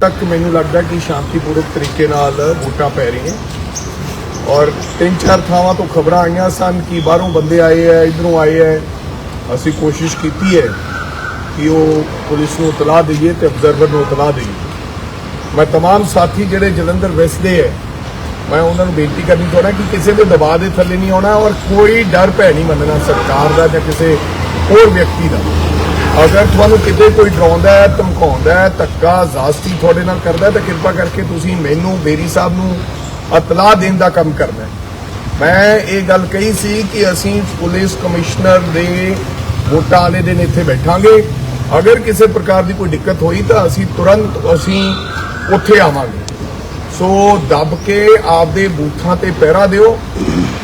ਤੱਕ ਮੈਨੂੰ ਲੱਗਦਾ ਕਿ ਸ਼ਾਂਤੀਪੂਰਵਕ ਤਰੀਕੇ ਨਾਲ ਵੋਟਾਂ ਪੈ ਰਹੀਆਂ ਔਰ ਤਿੰਨ ਚਾਰ ਥਾਵਾਂ ਤੋਂ ਖਬਰਾਂ ਆਈਆਂ ਸਨ ਕਿ ਬਾਹਰੋਂ ਬੰਦੇ ਆਏ ਐ ਇਧਰੋਂ ਆਏ ਐ ਅਸੀਂ ਕੋਸ਼ਿਸ਼ ਕੀਤੀ ਹੈ ਕਿ ਉਹ ਪੁਲਿਸ ਨੂੰ ਇਤਲਾਹ ਦਈਏ ਤੇ ਅਬਜ਼ਰਵਰ ਨੂੰ ਇਤਲਾਹ ਦਈਏ ਮੈਂ तमाम ਸਾਥੀ ਜਿਹੜੇ ਜਲੰਧਰ ਵਸਦੇ ਐ ਮੈਂ ਉਹਨਾਂ ਨੂੰ ਬੇਨਤੀ ਕਰਨੀ ਚਾਹੁੰਦਾ ਕਿ ਕਿਸੇ ਦੇ ਦਬਾਅ ਦੇ ਥੱਲੇ ਨਹੀਂ ਆਉਣਾ ਔਰ ਕੋਈ ਡਰ ਭੈ ਨਹੀਂ ਮੰਨਣਾ ਸਰਕਾਰ ਦਾ ਜਾਂ ਕਿਸੇ ਹੋਰ ਵਿਅਕਤੀ ਦਾ ਅਗਰ ਤੁਹਾਨੂੰ ਕਿਤੇ ਕੋਈ ਡਰਾਉਂਦਾ ਹੈ, ਧਮਕਾਉਂਦਾ ਹੈ, ਧੱਕਾ, ਜ਼ਾਸਤੀ ਤੁਹਾਡੇ ਨਾਲ ਕਰਦਾ ਤਾਂ ਕਿਰਪਾ ਕਰਕੇ ਤੁਸੀਂ ਮੈਨੂੰ, ਬੇਰੀ ਸਾਹਿਬ ਨੂੰ ਇਤਲਾਹ ਦੇਣ ਦਾ ਕੰਮ ਕਰਨਾ ਮੈਂ ਇਹ ਗੱਲ ਕਹੀ ਸੀ ਕਿ ਅਸੀਂ ਪੁਲਿਸ ਕਮਿਸ਼ਨਰ ਦੇ ਵੋਟਾਂ ਵਾਲੇ ਦਿਨ ਇੱਥੇ ਬੈਠਾਂਗੇ। ਅਗਰ ਕਿਸੇ ਪ੍ਰਕਾਰ ਦੀ ਕੋਈ ਦਿੱਕਤ ਹੋਈ ਤਾਂ ਅਸੀਂ ਤੁਰੰਤ ਅਸੀਂ ਉੱਥੇ ਆਵਾਂਗੇ। ਸੋ ਦੱਬ ਕੇ ਆਪਦੇ ਬੂਥਾਂ ਤੇ ਪਹਿਰਾ ਦਿਓ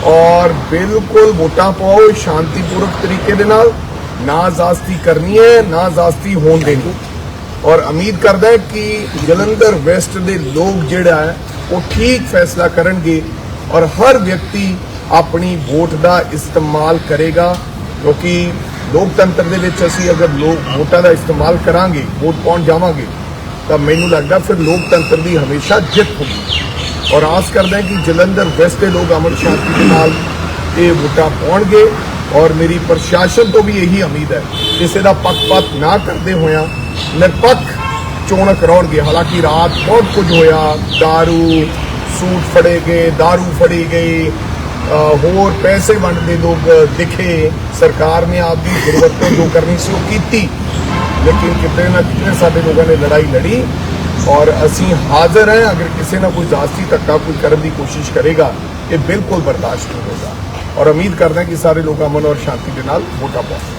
ਔਰ ਬਿਲਕੁਲ ਵੋਟਾਂ ਪਾਓ ਸ਼ਾਂਤੀਪੂਰਵਕ ਤਰੀਕੇ ਦੇ ਨਾਲ। ਨਾ ਜ਼ਾਸਤੀ ਕਰਨੀ ਹੈ ਨਾ ਜ਼ਾਸਤੀ ਹੋਣ ਦੇਣੀ ਔਰ ਉਮੀਦ ਕਰਦਾ ਹੈ ਕਿ ਜਲੰਧਰ ਵੈਸਟ ਦੇ ਲੋਕ ਜਿਹੜਾ ਹੈ ਉਹ ਠੀਕ ਫੈਸਲਾ ਕਰਨਗੇ ਔਰ ਹਰ ਵਿਅਕਤੀ ਆਪਣੀ ਵੋਟ ਦਾ ਇਸਤੇਮਾਲ ਕਰੇਗਾ ਕਿਉਂਕਿ ਲੋਕਤੰਤਰ ਦੇ ਵਿੱਚ ਅਸੀਂ ਅਗਰ ਲੋਕ ਵੋਟਾਂ ਦਾ ਇਸਤੇਮਾਲ ਕਰਾਂਗੇ ਵੋਟ ਪਾਉਣ ਜਾਵਾਂਗੇ ਤਾਂ ਮੈਨੂੰ ਲੱਗਦਾ ਫਿਰ ਲੋਕਤੰਤਰ ਦੀ ਹਮੇਸ਼ਾ ਜਿੱਤ ਹੋਊਗੀ ਔਰ ਆਸ ਕਰਦਾ ਕਿ ਜਲੰਧਰ ਵੈਸਟ ਦੇ ਲੋਕ ਅਮਰ ਸ਼ਾਂਤੀ ਦੇ ਨਾਲ ਇਹ ਵੋਟਾਂ ਪਾਉਣਗੇ ਔਰ ਮੇਰੀ ਪ੍ਰਸ਼ਾਸਨ ਤੋਂ ਵੀ ਇਹੀ ਉਮੀਦ ਹੈ ਕਿਸੇ ਦਾ ਪੱਖਪਾਤ ਨਾ ਕਰਦੇ ਹੋਇਆਂ ਨਿਰਪੱਖ ਚੋਣ ਕਰਾਉਣਗੇ ਹਾਲਾਂਕਿ ਰਾਤ ਬਹੁਤ ਕੁਝ ਹੋਇਆ दारू ਸੂਟ ਫੜੇ ਗਏ दारू ਫੜੀ ਗਈ ਅ, ਹੋਰ ਪੈਸੇ ਵੰਡਦੇ ਲੋਕ ਦਿਖੇ ਸਰਕਾਰ ਨੇ ਆਪਦੀ ਗੁਰਵਰਤੋਂ ਜੋ ਕਰਨੀ ਸੀ ਉਹ ਕੀਤੀ ਲੇਕਿਨ ਕਿਤੇ ਨਾ ਕਿਤੇ ਸਾਡੇ ਲੋਕਾਂ ਨੇ ਲੜਾਈ ਲੜੀ ਔਰ ਅਸੀਂ ਹਾਜ਼ਰ ਹਾਂ ਅਗਰ ਕਿਸੇ ਨਾ ਕੋਈ ਜ਼ਾਸਤੀ ਧੱਕਾ ਕੋਈ ਕਰਨ ਦੀ ਕੋਸ਼ਿਸ਼ ਕਰੇਗਾ ਇਹ ਬਿਲਕੁਲ ਬਰਦਾਸ਼ਤ ਨਹੀਂ ਹੋਗਾ ਔਰ ਉਮੀਦ ਕਰਦਾ ਕਿ ਸਾਰੇ ਲੋਕ ਅਮਨ ਔਰ ਸ਼ਾਂਤੀ ਦੇ ਨਾਲ ਵੋਟਾਂ ਪਾਉਣ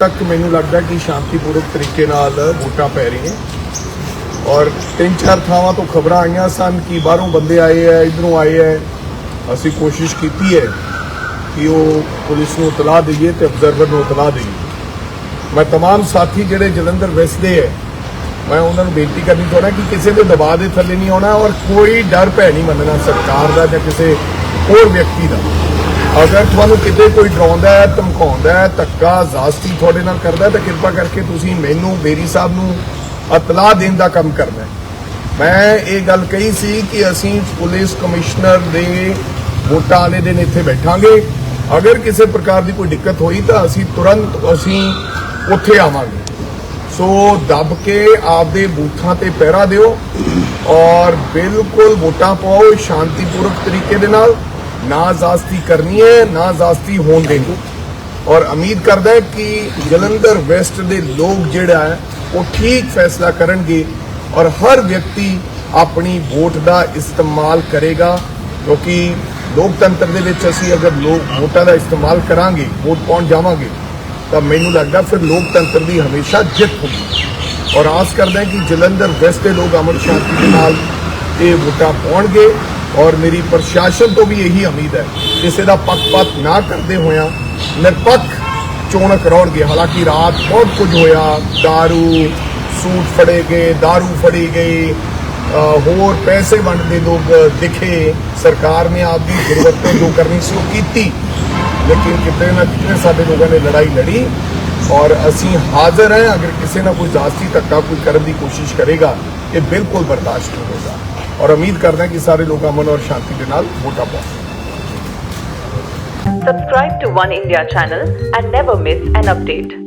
ਤੱਕ ਮੈਨੂੰ ਲੱਗਦਾ ਕਿ ਸ਼ਾਂਤੀਪੂਰਵਕ ਤਰੀਕੇ ਨਾਲ ਵੋਟਾਂ ਪੈ ਰਹੀਆਂ ਔਰ ਤਿੰਨ ਚਾਰ ਥਾਵਾਂ ਤੋਂ ਖਬਰਾਂ ਆਈਆਂ ਸਨ ਕਿ ਬਾਹਰੋਂ ਬੰਦੇ ਆਏ ਐ ਇਧਰੋਂ ਆਏ ਐ ਅਸੀਂ ਕੋਸ਼ਿਸ਼ ਕੀਤੀ ਹੈ ਕਿ ਉਹ ਪੁਲਿਸ ਨੂੰ ਇਤਲਾਹ ਦਈਏ ਤੇ ਅਬਜ਼ਰਵਰ ਨੂੰ ਇਤਲਾਹ ਦਈਏ ਮੈਂ तमाम ਸਾਥੀ ਜਿਹੜੇ ਜਲੰਧਰ ਵਸਦੇ ਐ ਮੈਂ ਉਹਨਾਂ ਨੂੰ ਬੇਨਤੀ ਕਰਨੀ ਚਾਹੁੰਦਾ ਕਿ ਕਿਸੇ ਦੇ ਦਬਾਅ ਦੇ ਥੱਲੇ ਨਹੀਂ ਆਉਣਾ ਔਰ ਕੋਈ ਡਰ ਭੈ ਨਹੀਂ ਮੰਨਣਾ ਸਰਕਾਰ ਦਾ ਜਾਂ ਕਿਸੇ ਹੋਰ ਵਿਅਕਤੀ ਦਾ। ਅਗਰ ਤੁਹਾਨੂੰ ਕਿਤੇ ਕੋਈ ਡਰਾਉਂਦਾ ਹੈ, ਧਮਕਾਉਂਦਾ ਹੈ, ਧੱਕਾ, ਜ਼ਾਸਤੀ ਤੁਹਾਡੇ ਨਾਲ ਕਰਦਾ ਤਾਂ ਕਿਰਪਾ ਕਰਕੇ ਤੁਸੀਂ ਮੈਨੂੰ ਬੇਰੀ ਸਾਹਿਬ ਨੂੰ ਇਤਲਾਹ ਦੇਣ ਦਾ ਕੰਮ ਕਰਨਾ ਮੈਂ ਇਹ ਗੱਲ ਕਹੀ ਸੀ ਕਿ ਅਸੀਂ ਪੁਲਿਸ ਕਮਿਸ਼ਨਰ ਦੇ ਵੋਟਾਂ ਵਾਲੇ ਦਿਨ ਇੱਥੇ ਬੈਠਾਂਗੇ। ਅਗਰ ਕਿਸੇ ਪ੍ਰਕਾਰ ਦੀ ਕੋਈ ਦਿੱਕਤ ਹੋਈ ਤਾਂ ਅਸੀਂ ਤੁਰੰਤ ਅਸੀਂ ਉੱਥੇ ਆਵਾਂਗੇ। ਸੋ ਦੱਬ ਕੇ ਆਪਦੇ ਬੂਥਾਂ ਤੇ ਪਹਿਰਾ ਦਿਓ ਔਰ ਬਿਲਕੁਲ ਵੋਟਾਂ ਪਾਓ ਸ਼ਾਂਤੀਪੂਰਵਕ ਤਰੀਕੇ ਦੇ ਨਾਲ। ਨਾਜ਼ਾਸਤੀ ਕਰਨੀ ਹੈ ਨਾਜ਼ਾਸਤੀ ਹੋਣ ਦੇਣੀ। ਔਰ ਉਮੀਦ ਕਰਦਾ ਹੈ ਕਿ ਜਲੰਧਰ ਵੈਸਟ ਦੇ ਲੋਕ ਜਿਹੜਾ ਹੈ ਉਹ ਠੀਕ ਫੈਸਲਾ ਕਰਨਗੇ ਔਰ ਹਰ ਵਿਅਕਤੀ ਆਪਣੀ ਵੋਟ ਦਾ ਇਸਤੇਮਾਲ ਕਰੇਗਾ। ਕਿਉਂਕਿ ਲੋਕਤੰਤਰ ਦੇ ਵਿੱਚ ਅਸੀਂ ਅਗਰ ਲੋਕ ਵੋਟਾਂ ਦਾ ਇਸਤੇਮਾਲ ਕਰਾਂਗੇ, ਵੋਟ ਪਾਉਣ ਜਾਵਾਂਗੇ, ਤਾਂ ਮੈਨੂੰ ਲੱਗਦਾ ਫਿਰ ਲੋਕਤੰਤਰ ਦੀ ਹਮੇਸ਼ਾ ਜਿੱਤ ਹੋਊਗੀ ਔਰ ਆਸ ਕਰਦਾ ਕਿ ਜਲੰਧਰ ਵੈਸਟ ਦੇ ਲੋਕ ਅਮਰ ਸ਼ਾਂਤੀ ਦੇ ਨਾਲ ਇਹ ਵੋਟਾਂ ਪਾਉਣਗੇ। ਔਰ ਮੇਰੀ ਪ੍ਰਸ਼ਾਸਨ ਤੋਂ ਵੀ ਇਹੀ ਉਮੀਦ ਹੈ ਕਿਸੇ ਦਾ ਪੱਖਪਾਤ ਨਾ ਕਰਦੇ ਹੋਇਆਂ ਨਿਰਪੱਖ ਚੋਣ ਕਰਾਉਣਗੇ ਹਾਲਾਂਕਿ ਰਾਤ ਬਹੁਤ ਕੁਝ ਹੋਇਆ दारू ਸੂਟ ਫੜੇ ਗਏ दारू ਫੜੀ ਗਈ ਅ, ਹੋਰ ਪੈਸੇ ਵੰਡਦੇ ਲੋਕ ਦਿਖੇ ਸਰਕਾਰ ਨੇ ਆਪਦੀ ਗੁਰਵਰਤੋਂ ਜੋ ਕਰਨੀ ਸੀ ਉਹ ਕੀਤੀ ਲੇਕਿਨ ਕਿਤੇ ਨਾ ਕਿਤੇ ਸਾਡੇ ਲੋਕਾਂ ਨੇ ਲੜਾਈ ਲੜੀ ਔਰ ਅਸੀਂ ਹਾਜ਼ਰ ਹਾਂ ਅਗਰ ਕਿਸੇ ਨਾ ਕੋਈ ਜ਼ਾਸਤੀ ਧੱਕਾ ਕੋਈ ਕਰਨ ਦੀ ਕੋਸ਼ਿਸ਼ ਕਰੇਗਾ ਇਹ ਬਿਲਕੁਲ ਬਰਦਾਸ਼ਤ ਨਹੀਂ ਹੋਗਾ ਔਰ ਉਮੀਦ ਕਰਦਾ ਕਿ ਸਾਰੇ ਲੋਕ ਅਮਨ ਔਰ ਸ਼ਾਂਤੀ ਦੇ ਨਾਲ ਵੋਟਾਂ ਪਾਉਣ Subscribe to One India channel and never miss an update.